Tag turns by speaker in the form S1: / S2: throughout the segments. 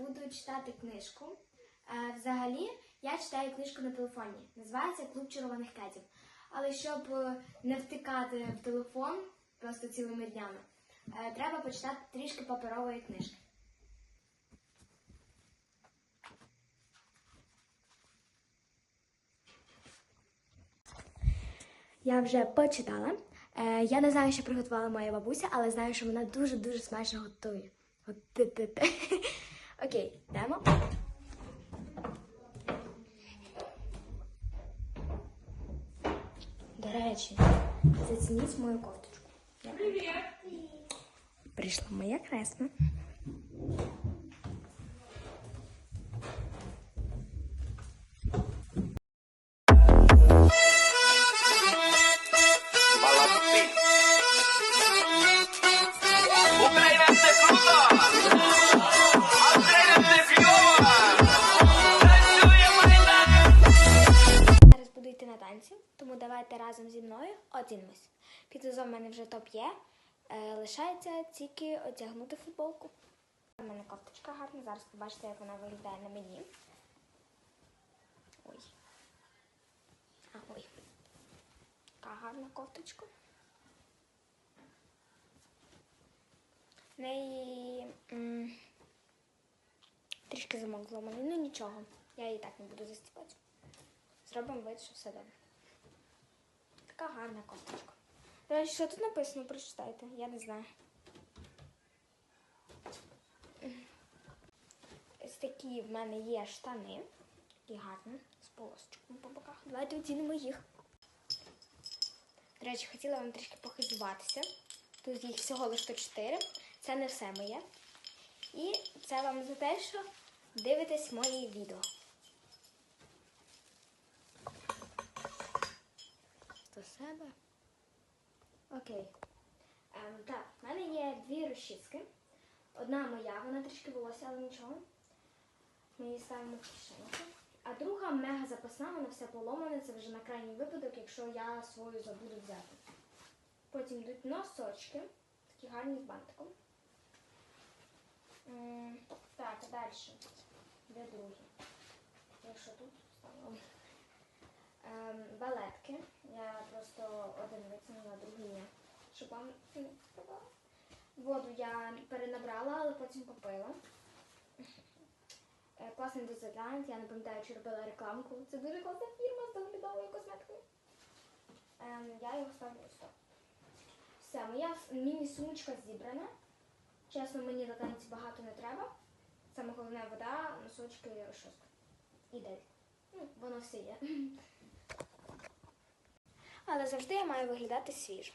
S1: буду читати книжку. Е, Взагалі, я читаю книжку на телефоні. Називається Клуб червоних кетів. Але щоб е, не втикати в телефон просто цілими днями, е, треба почитати трішки паперової книжки. Я вже почитала. Я не знаю, що приготувала моя бабуся, але знаю, що вона дуже-дуже смачно готує. Готити. Окей, йдемо. До речі, зацініть мою кофточку. Привіт! Прийшла моя кресна. Оцінимось. Під в мене вже топ є. Е, лишається тільки одягнути футболку. У мене кофточка гарна. Зараз побачите, як вона виглядає на мені. Ой. А, ой. Така гарна кофточка. В неї м, трішки замок зломаний, ну нічого. Я її так не буду застіпати. Зробимо вид, що все добре. Така гарна кофточка. До речі, що тут написано, прочитайте, я не знаю. Ось такі в мене є штани. Такі гарні, з полосочком по боках. Давайте оцінимо їх. До речі, хотіла вам трішки похизуватися. Тут їх всього лише 4. Це не все моє. І це вам за те, що дивитесь мої відео. До себе. Окей. Ем, так, в мене є дві розчіски. Одна моя, вона трішки волосся, але нічого. Ми її ставимо в кишеньку. А друга мега запасна, вона вся поломана. Це вже на крайній випадок, якщо я свою забуду взяти. Потім йдуть носочки, такі гарні з бантиком. Так, а далі. Де другі? Якщо тут ставимо. Балетки. Я просто один витягнула, другий ні. Щоб вам не сказала. Воду я перенабрала, але потім попила. Е, Класний дезодорант, я не пам'ятаю, чи робила рекламку. Це дуже класна фірма з доглядовою косметикою. Ем, я його ставлю ось так. Все, моя міні-сумочка зібрана. Чесно, мені до танці багато не треба. Саме головне вода, носочки розчоска. І дель. Ну, воно все є. Але завжди я маю виглядати свіжо.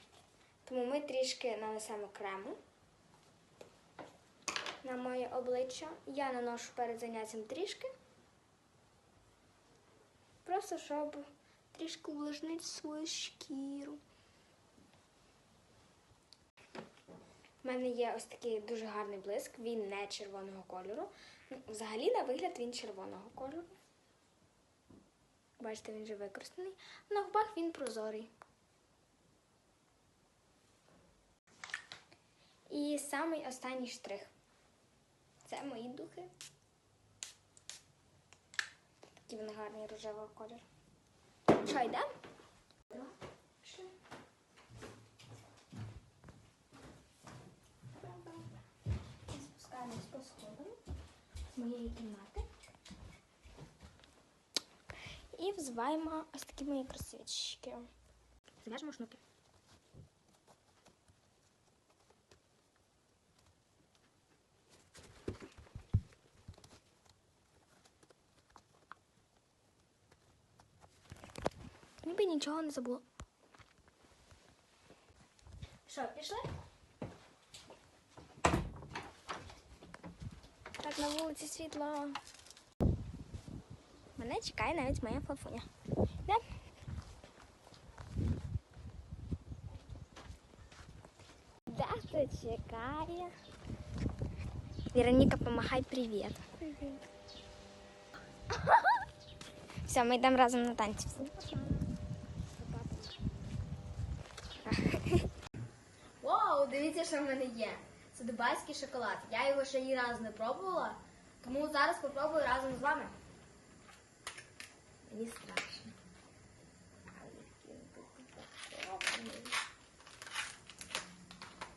S1: Тому ми трішки нанесемо крему на моє обличчя. Я наношу перед заняттям трішки. Просто щоб трішки увлажнити свою шкіру. У мене є ось такий дуже гарний блиск, він не червоного кольору. Ну, Взагалі, на вигляд, він червоного кольору. Бачите, він вже використаний. На губах він прозорий. І самий останній штрих. Це мої духи. Такі вони гарні рожевого кольору. Що. Ми Спускаємось по сходам з моєї кімнати. І взиваємо ось такі мої кросівочки. Зав'яжемо шнурки. Ніби нічого не забула. Що, пішли? Так, на вулиці світло. Мене чекає навіть моя фафуня. Да? Да, хто чекає. Вероніка, помахай привіт. Привіт. Все, ми йдемо разом на танці. Вау, дивіться, що в мене є. Це дубайський шоколад. Я його ще ні разу не пробувала, Тому зараз попробую разом з вами. Мені страшно.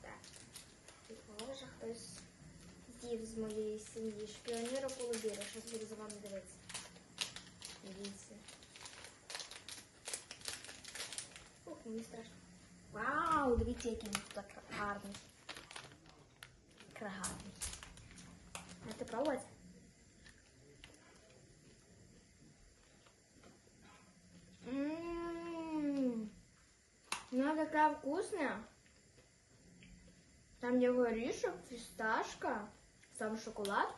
S1: Так. Може хтось з'їв з моєї сім'ї шпіоніра колобіра. Щось буду за вами дивитися. Дивіться. Ух, мені страшно. Вау, дивіться, який він тут гарний. Гарний. Можете пробувати? Ммм, вона така. Там є горішок, фісташка, сам шоколад.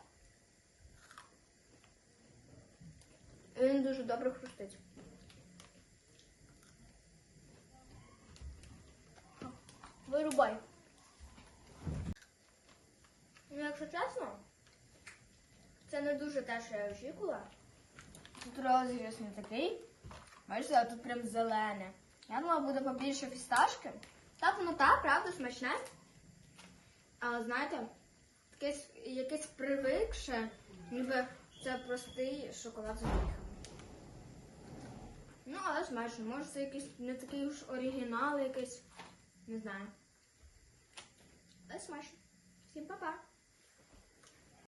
S1: І він дуже добре хрустить. Вирубай. Ну, якщо чесно, це не дуже те, що я очікувала. Тут розріз не такий. Бачите, а тут прям зелене. Я думала, буде побільше фісташки. Воно так, правда, смачне. Але знаєте, якесь, якесь привикше, ніби це простий шоколад з горіхами. Ну, але смачно. Може це якийсь не такий уж оригінал, якийсь. Не знаю. Але смачно. Всім па-па!